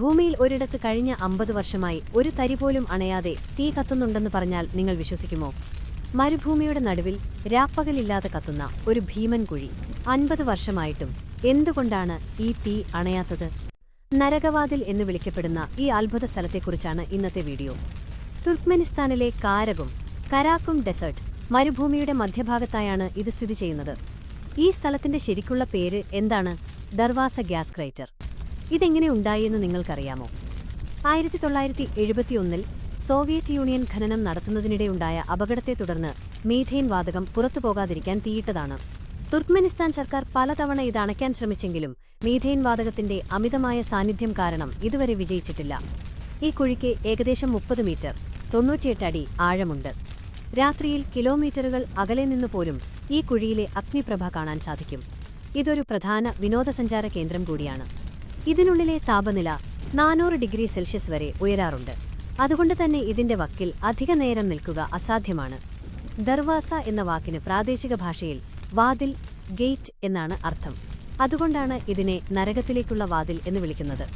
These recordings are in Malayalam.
ഭൂമിയിൽ ഒരിടത്ത് കഴിഞ്ഞ അമ്പത് വർഷമായി ഒരു തരി പോലും അണയാതെ തീ കത്തുന്നുണ്ടെന്ന് പറഞ്ഞാൽ നിങ്ങൾ വിശ്വസിക്കുമോ? മരുഭൂമിയുടെ നടുവിൽ രാപ്പകലില്ലാതെ കത്തുന്ന ഒരു ഭീമൻ കുഴി. അൻപത് വർഷമായിട്ടും എന്തുകൊണ്ടാണ് ഈ തീ അണയാത്തത്? നരകവാതിൽ എന്ന് വിളിക്കപ്പെടുന്ന ഈ അത്ഭുത സ്ഥലത്തെക്കുറിച്ചാണ് ഇന്നത്തെ വീഡിയോ. തുർക്ക്മെനിസ്ഥാനിലെ കാരകും കരാക്കും ഡെസേർട്ട് മരുഭൂമിയുടെ മധ്യഭാഗത്തായാണ് ഇത് സ്ഥിതി ചെയ്യുന്നത്. ഈ സ്ഥലത്തിന്റെ ശരിക്കുള്ള പേര് എന്താണ്? ദർവാസ ഗ്യാസ് ക്രൈറ്റർ ഇതെങ്ങനെ ഉണ്ടായിയെന്ന് നിങ്ങൾക്കറിയാമോ? ആയിരത്തി തൊള്ളായിരത്തി എഴുപത്തിയൊന്നിൽ സോവിയറ്റ് യൂണിയൻ ഖനനം നടത്തുന്നതിനിടെയുണ്ടായ അപകടത്തെ തുടർന്ന് മീഥെയിൻ വാതകം പുറത്തുപോകാതിരിക്കാൻ തീയിട്ടതാണ്. തുർക്ക്മെനിസ്ഥാൻ സർക്കാർ പലതവണ ഇത് അണയ്ക്കാൻ ശ്രമിച്ചെങ്കിലും മീഥെയിൻ വാതകത്തിന്റെ അമിതമായ സാന്നിധ്യം കാരണം ഇതുവരെ വിജയിച്ചിട്ടില്ല. ഈ കുഴിക്ക് ഏകദേശം മുപ്പത് മീറ്റർ തൊണ്ണൂറ്റിയെട്ട് അടി ആഴമുണ്ട്. രാത്രിയിൽ കിലോമീറ്ററുകൾ അകലെ നിന്ന് പോലും ഈ കുഴിയിലെ അഗ്നിപ്രഭ കാണാൻ സാധിക്കും. ഇതൊരു പ്രധാന വിനോദസഞ്ചാര കേന്ദ്രം കൂടിയാണ്. ഇതിനുള്ളിലെ താപനില നാനൂറ് ഡിഗ്രി സെൽഷ്യസ് വരെ ഉയരാറുണ്ട്. അതുകൊണ്ട് തന്നെ ഇതിന്റെ വക്കിൽ അധിക നേരം നിൽക്കുക അസാധ്യമാണ്. ദർവാസ എന്ന വാക്കിന് പ്രാദേശിക ഭാഷയിൽ വാതിൽ ഗേറ്റ് എന്നാണ് അർത്ഥം. അതുകൊണ്ടാണ് ഇതിനെ നരകത്തിലേക്കുള്ള വാതിൽ എന്ന് വിളിക്കുന്നത്.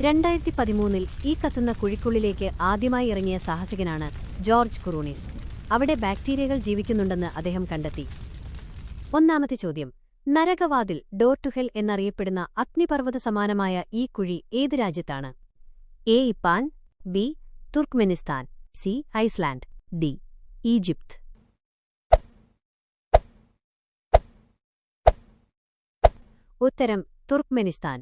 രണ്ടായിരത്തി പതിമൂന്നിൽ ഈ കത്തുന്ന കുഴിക്കുള്ളിലേക്ക് ആദ്യമായി ഇറങ്ങിയ സാഹസികനാണ് ജോർജ് കുറൂണീസ്. അവിടെ ബാക്ടീരിയകൾ ജീവിക്കുന്നുണ്ടെന്ന് അദ്ദേഹം കണ്ടെത്തി. ഒന്നാമത്തെ ചോദ്യം. നരകവാതിൽ ഡോർ ടു ഹെൽ എന്നറിയപ്പെടുന്ന അഗ്നിപർവത സമാനമായ ഈ കുഴി ഏത് രാജ്യത്താണ്? A. ഇപ്പാൻ B. Turkmenistan C. Iceland D. Egypt. ഉത്തരം തുർക്ക്മെനിസ്ഥാൻ.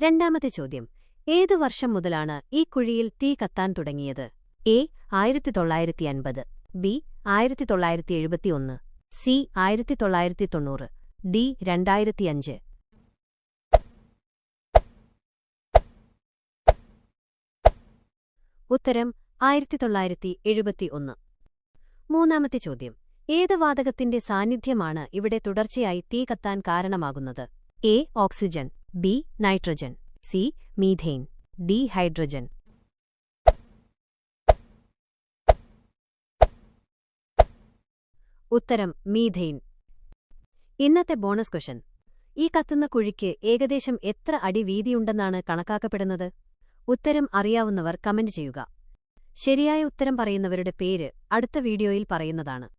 രണ്ടാമത്തെ ചോദ്യം. ഏതു വർഷം മുതലാണ് ഈ കുഴിയിൽ തീ കത്താൻ തുടങ്ങിയത്? എ. ആയിരത്തി തൊള്ളായിരത്തി അൻപത് ബി. ആയിരത്തി തൊള്ളായിരത്തി എഴുപത്തിയൊന്ന് സി. ആയിരത്തി തൊള്ളായിരത്തി തൊണ്ണൂറ് ഡി രണ്ടായിരത്തിയഞ്ച്. ഉത്തരം ആയിരത്തി തൊള്ളായിരത്തി എഴുപത്തി ഒന്ന് മൂന്നാമത്തെ ചോദ്യം. ഏത് വാതകത്തിന്റെ സാന്നിധ്യമാണ് ഇവിടെ തുടർച്ചയായി തീ കത്താൻ കാരണമാകുന്നത്? A oxygen B nitrogen C methane D hydrogen. ഉത്തരം മീഥെയിൻ ഇന്നത്തെ ബോണസ് ക്വസ്റ്റൻ ഈ കത്തുന്ന കുഴിക്ക് ഏകദേശം എത്ര അടി വീതിയുണ്ടെന്നാണ് കണക്കാക്കപ്പെടുന്നത്? ഉത്തരം അറിയാവുന്നവർ കമന്റ് ചെയ്യുക. ശരിയായ ഉത്തരം പറയുന്നവരുടെ പേര് അടുത്ത വീഡിയോയിൽ പറയുന്നതാണ്.